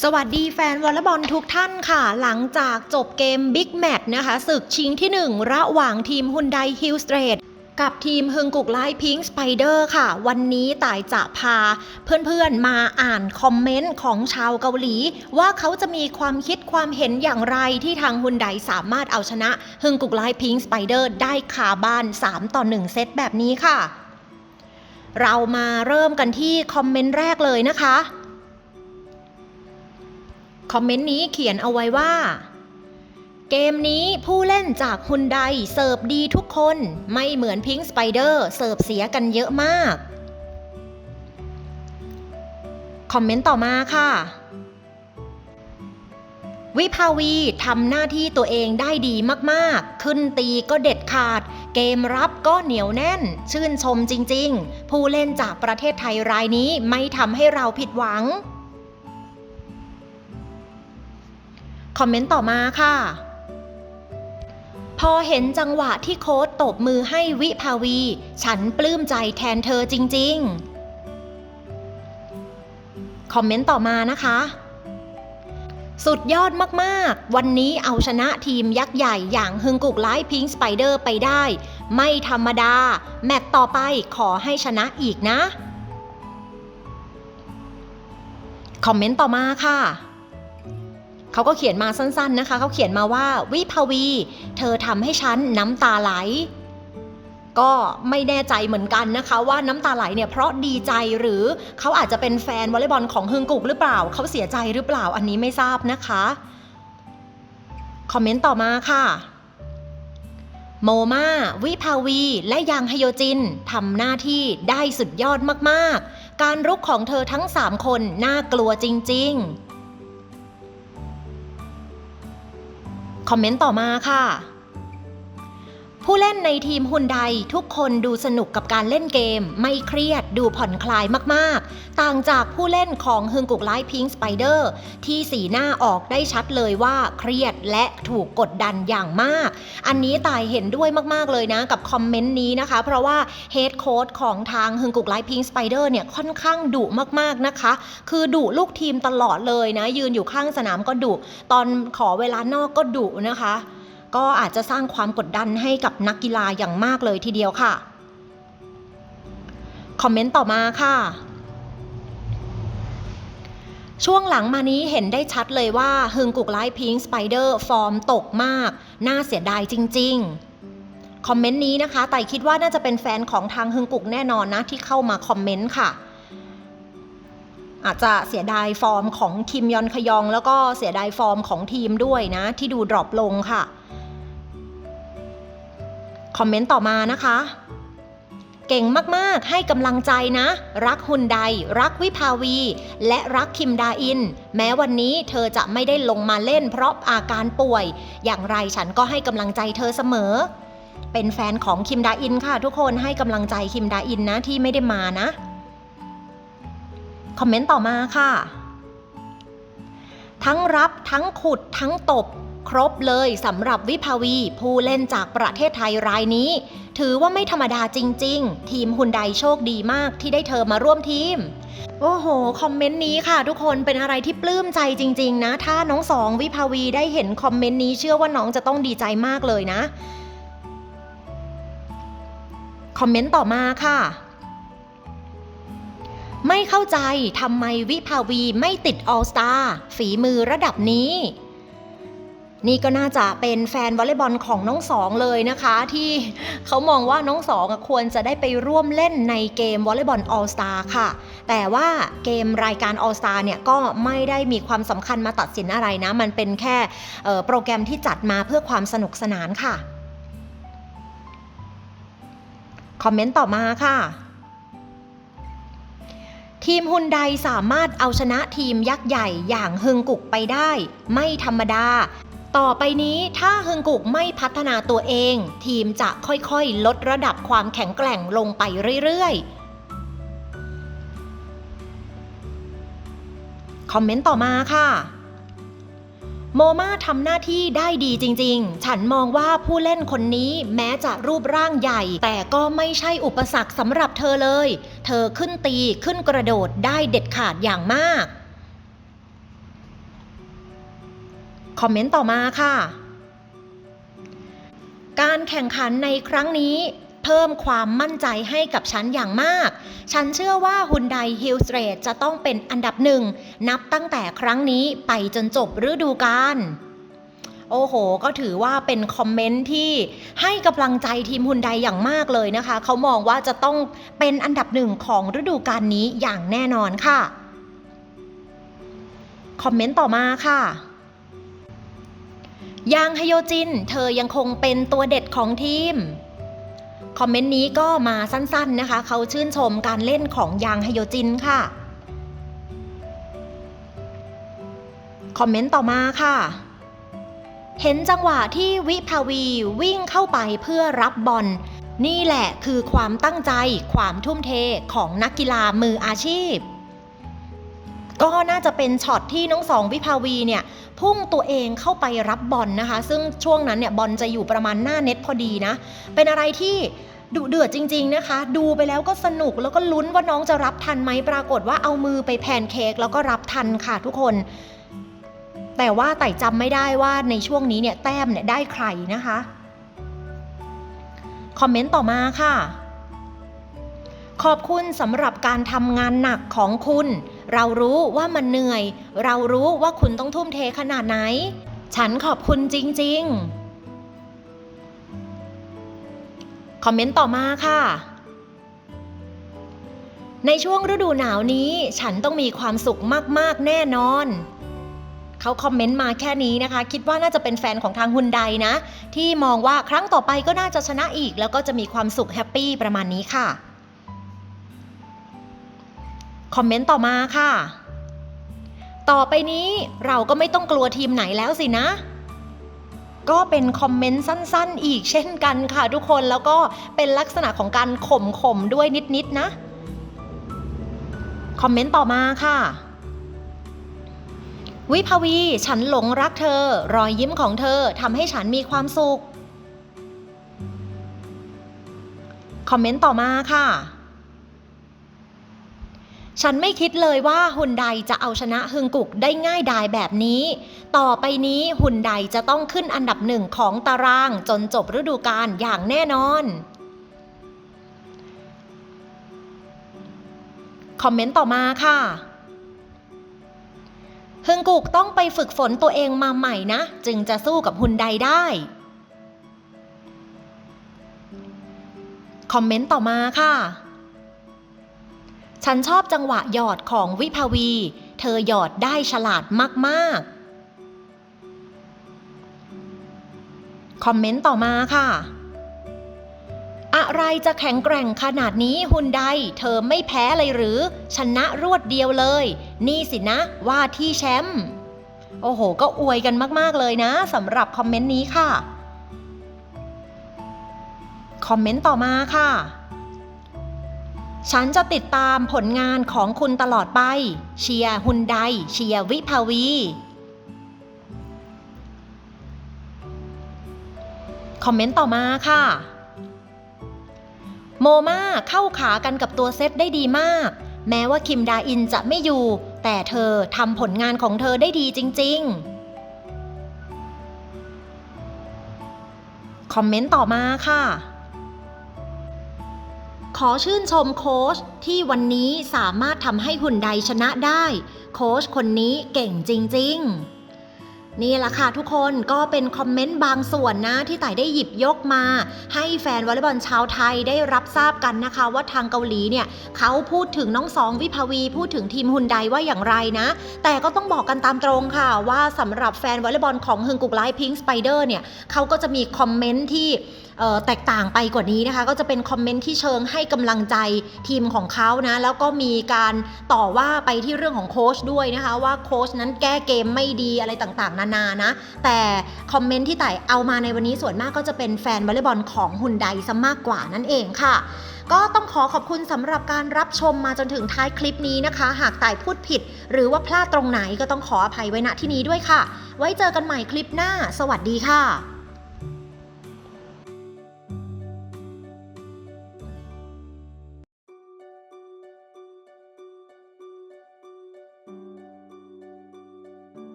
สวัสดีแฟนวอลเลย์บอลทุกท่านค่ะ หลังจากจบเกมบิ๊กแมตช์นะคะศึกชิงที่ 1 ระหว่างทีมฮุนไดฮิลสเตรทกับทีมฮึงกุกไลพิงสไปเดอร์ค่ะ วันนี้ต่ายจะพาเพื่อนๆมาอ่านคอมเมนต์ของชาวเกาหลี ว่าเขาจะมีความคิดความเห็นอย่างไรที่ทางฮุนไดสามารถเอาชนะฮึงกุกไลพิงสไปเดอร์ได้คาบ้าน 3 ต่อ 1 เซตแบบนี้ค่ะ เรามาเริ่มกันที่คอมเมนต์แรกเลยนะคะ คอมเมนต์นี้เขียนเอาไว้ว่า เกมนี้ผู้เล่นจากฮุนไดเสิร์ฟดีทุกคนไม่เหมือนพิง k ์สไปเดอร์เสิร์ฟเสียกันเยอะมาก คอมเมนต์ต่อมาค่ะ วิภาวีทำหน้าที่ตัวเองได้ดีมากๆ ขึ้นตีก็เด็ดขาด เกมรับก็เหนียวแน่น ชื่นชมจริง ๆ ผู้เล่นจากประเทศไทยรายนี้ไม่ทำให้เราผิดหวัง คอมเมนต์ต่อมาค่ะ พอเห็นจังหวะที่โค้ดตบมือให้วิภาวี ฉันปลื้มใจแทนเธอจริง ๆ คอมเมนต์ต่อมานะคะ สุดยอดมากๆ วันนี้เอาชนะทีมยักษ์ใหญ่อย่างฮึงกุกไลท์พิงสไปเดอร์ไปได้ ไม่ธรรมดา แมตต์ต่อไปขอให้ชนะอีกนะ คอมเมนต์ต่อมาค่ะ เขาก็เขียนมาสั้นๆนะคะ เขาเขียนมาว่าวิภาวี เธอทำให้ฉันน้ำตาไหล ก็ไม่แน่ใจเหมือนกันนะคะ ว่าน้ำตาไหลเนี่ยเพราะดีใจหรือเขาอาจจะเป็นแฟนวอลเลย์บอลของฮึงกุกหรือเปล่า เขาเสียใจหรือเปล่าอันนี้ไม่ทราบนะคะ คอมเมนต์ต่อมาค่ะโมมาวิภาวี และยังฮโยจินทำหน้าที่ได้สุดยอดมากๆ การรุกของเธอทั้ง 3 คนน่ากลัวจริง ๆ คอมเมนต์ต่อมาค่ะ ผู้เล่นในทีมฮุนไดทุกคนดูสนุกกับการเล่นเกม ไม่เครียดดูผ่อนคลายมากๆ ต่างจากผู้เล่นของฮึงกุกไลท์พิงสไปเดอร์ที่สีหน้าออกได้ชัดเลยว่าเครียดและถูกกดดันอย่างมาก อันนี้ตายเห็นด้วยมากๆเลยนะกับคอมเมนต์นี้นะคะ เพราะว่าเฮดโค้ดของทางฮึงกุกไลท์พิงสไปเดอร์เนี่ยค่อนข้างดุมากๆนะคะ คือดุลูกทีมตลอดเลยนะ ยืนอยู่ข้างสนามก็ดุตอนขอเวลานอกก็ดุนะคะ ก็อาจจะสร้างความกดดันให้กับนักกีฬาอย่างมากเลยทีเดียวค่ะ คอมเมนต์ต่อมาค่ะ ช่วงหลังมานี้เห็นได้ชัดเลยว่าฮึงกุกไลท์พิงสไปเดอร์ฟอร์มตกมาก น่าเสียดายจริง ๆ คอมเมนต์นี้นะคะ แต่คิดว่าน่าจะเป็นแฟนของทางฮึงกุกแน่นอนนะที่เข้ามาคอมเมนต์ค่ะอาจจะเสียดายฟอร์มของคิมยอนขยอง แล้วก็เสียดายฟอร์มของทีมด้วยนะ ที่ดูดรอปลงค่ะ คอมเมนต์ต่อมานะคะ เก่งมากๆ ให้กำลังใจนะ รักฮุนได รักวิภาวี และรักคิมดาอิน แม้วันนี้เธอจะไม่ได้ลงมาเล่นเพราะอาการป่วย อย่างไรฉันก็ให้กำลังใจเธอเสมอ เป็นแฟนของคิมดาอินค่ะทุกคนให้กำลังใจคิมดาอินนะที่ไม่ได้มานะ คอมเมนต์ต่อมาค่ะทั้งรับทั้งขุดทั้งตบ ครบเลยสำหรับวิภาวี ผู้เล่นจากประเทศไทยรายนี้ ถือว่าไม่ธรรมดาจริง ๆ ทีมฮุนไดโชคดีมากที่ได้เธอมาร่วมทีม โอ้โห คอมเมนต์นี้ค่ะ ทุกคนเป็นอะไรที่ปลื้มใจจริง ๆ นะ ถ้าน้องสองวิภาวีได้เห็นคอมเมนต์นี้เชื่อว่าน้องจะต้องดีใจมากเลยนะ คอมเมนต์ต่อมาค่ะไม่เข้าใจทำไมวิภาวีไม่ติดออลสตาฝีมือระดับนี้ นี่ก็น่าจะเป็นแฟนวอลเลย์บอลของน้องสองเลยนะคะ ที่เขามองว่าน้องสองควรจะได้ไปร่วมเล่นในเกมวอลเลย์บอลออลสตาค่ะ แต่ว่าเกมรายการออลสตาเนี่ยก็ไม่ได้มีความสำคัญมาตัดสินอะไรนะ มันเป็นแค่โปรแกรมที่จัดมาเพื่อความสนุกสนานค่ะ คอมเมนต์ต่อมาค่ะทีมฮุนไดสามารถเอาชนะทีมยักษ์ใหญ่อย่างฮึงกุกไปได้ ไม่ธรรมดา ต่อไปนี้ถ้าฮึงกุกไม่พัฒนาตัวเอง ทีมจะค่อยๆ ลดระดับความแข็งแกร่งลงไปเรื่อยๆ คอมเมนต์ต่อมาค่ะ โมมาทำหน้าที่ได้ดีจริงๆ ฉันมองว่าผู้เล่นคนนี้แม้จะรูปร่างใหญ่ แต่ก็ไม่ใช่อุปสรรคสำหรับเธอเลย เธอขึ้นตีขึ้นกระโดดได้เด็ดขาดอย่างมาก คอมเมนต์ต่อมาค่ะ การแข่งขันในครั้งนี้เพิ่มความมั่นใจให้กับฉันอย่างมาก ฉันเชื่อว่าฮุนไดฮิลสเตรทจะต้องเป็นอันดับหนึ่ง นับตั้งแต่ครั้งนี้ไปจนจบฤดูกาล โอ้โห ก็ถือว่าเป็นคอมเมนต์ที่ให้กำลังใจทีมฮุนไดอย่างมากเลยนะคะ เขามองว่าจะต้องเป็นอันดับหนึ่งของฤดูกาลนี้อย่างแน่นอนค่ะ คอมเมนต์ต่อมาค่ะ ยางฮโยจิน เธอยังคงเป็นตัวเด็ดของทีม คอมเมนต์นี้ก็มาสั้นๆนะคะ เขาชื่นชมการเล่นของยางฮโยจินค่ะ คอมเมนต์ต่อมาค่ะ เห็นจังหวะที่วิภาวีวิ่งเข้าไปเพื่อรับบอล นี่แหละคือความตั้งใจความทุ่มเทของนักกีฬามืออาชีพ ก็น่าจะเป็นช็อตที่น้องสองวิภาวีเนี่ยพุ่งตัวเองเข้าไปรับบอลนะคะ ซึ่งช่วงนั้นเนี่ยบอลจะอยู่ประมาณหน้าเน็ตพอดีนะ เป็นอะไรที่ดุเดือดจริง ๆนะคะ ดูไปแล้วก็สนุกแล้วก็ลุ้นว่าน้องจะรับทันไหมปรากฏว่าเอามือไปแพนเค้กแล้วก็รับทันค่ะทุกคน แต่ว่าไต่จำไม่ได้ว่าในช่วงนี้เนี่ยแต้มเนี่ยได้ใครนะคะคอมเมนต์ต่อมาค่ะ ขอบคุณสำหรับการทำงานหนักของคุณ เรารู้ว่ามันเหนื่อย เรารู้ว่าคุณต้องทุ่มเทขนาดไหน ฉันขอบคุณจริง ๆ คอมเมนต์ต่อมาค่ะ ในช่วงฤดูหนาวนี้ ฉันต้องมีความสุขมาก ๆ แน่นอนเขาคอมเมนต์มาแค่นี้นะคะ คิดว่าน่าจะเป็นแฟนของทางฮุนไดนะ ที่มองว่าครั้งต่อไปก็น่าจะชนะอีก แล้วก็จะมีความสุขแฮปปี้ประมาณนี้ค่ะ คอมเมนต์ต่อมาค่ะ ต่อไปนี้เราก็ไม่ต้องกลัวทีมไหนแล้วสินะ ก็เป็นคอมเมนต์สั้นๆ อีกเช่นกันค่ะทุกคนแล้วก็เป็นลักษณะของการข่มๆด้วยนิดๆนะ คอมเมนต์ต่อมาค่ะ วิภาวี ฉันหลงรักเธอ รอยยิ้มของเธอทำให้ฉันมีความสุข คอมเมนต์ต่อมาค่ะ ฉันไม่คิดเลยว่าฮุนไดจะเอาชนะฮึงกุกได้ง่ายดายแบบนี้ ต่อไปนี้ฮุนไดจะต้องขึ้นอันดับหนึ่งของตารางจนจบฤดูกาลอย่างแน่นอน คอมเมนต์ต่อมาค่ะฮึงกุกต้องไปฝึกฝนตัวเองมาใหม่นะ จึงจะสู้กับฮุนไดได้ คอมเมนต์ต่อมาค่ะ ฉันชอบจังหวะหยอดของวิภาวี เธอหยอดได้ฉลาดมากๆ คอมเมนต์ต่อมาค่ะ อะไรจะแข็งแกร่งขนาดนี้ฮุนไดเธอไม่แพ้เลยหรือ ชนะรวดเดียวเลย นี่สินะว่าที่แชมป์โอ้โห ก็อวยกันมาก ๆ เลยนะสำหรับคอมเมนต์นี้ค่ะ คอมเมนต์ต่อมาค่ะ ฉันจะติดตามผลงานของคุณตลอดไป เชียร์ฮุนได เชียร์วิภาวี คอมเมนต์ต่อมาค่ะ โมมาเข้าขากันกับตัวเซตได้ดีมาก แม้ว่าคิมดาอินจะไม่อยู่ แต่เธอทำผลงานของเธอได้ดีจริง ๆ คอมเมนต์ต่อมาค่ะ ขอชื่นชมโค้ชที่วันนี้สามารถทำให้หุ่นใดชนะได้ โค้ชคนนี้เก่งจริง ๆ นี่แหละค่ะทุกคนก็เป็นคอมเมนต์บางส่วนนะที่ต่ายได้หยิบยกมา ให้แฟนวอลเลย์บอลชาวไทยได้รับทราบกันนะคะ ว่าทางเกาหลีเนี่ยเขาพูดถึงน้องสองวิภาวี พูดถึงทีมฮุนไดว่าอย่างไรนะ แต่ก็ต้องบอกกันตามตรงค่ะ ว่าสำหรับแฟนวอลเลย์บอลของฮึงกุกไลพิงสไปเดอร์เนี่ยเขาก็จะมีคอมเมนต์ที่แตกต่างไปกว่านี้นะคะ ก็จะเป็นคอมเมนต์ที่เชิงให้กำลังใจทีมของเขานะ แล้วก็มีการต่อว่าไปที่เรื่องของโค้ชด้วยนะคะ ว่าโค้ชนั้นแก้เกมไม่ดีอะไรต่างๆนานานะ แต่คอมเมนต์ที่ไต่เอามาในวันนี้ส่วนมากก็จะเป็นแฟนวอลเลย์บอลของฮุนไดซะมากกว่านั่นเองค่ะ ก็ต้องขอขอบคุณสำหรับการรับชมมาจนถึงท้ายคลิปนี้นะคะ หากไต่พูดผิด หรือว่าพลาดตรงไหนก็ต้องขออภัยไว้ณที่นี้ด้วยค่ะ ไว้เจอกันใหม่คลิปหน้า สวัสดีค่ะ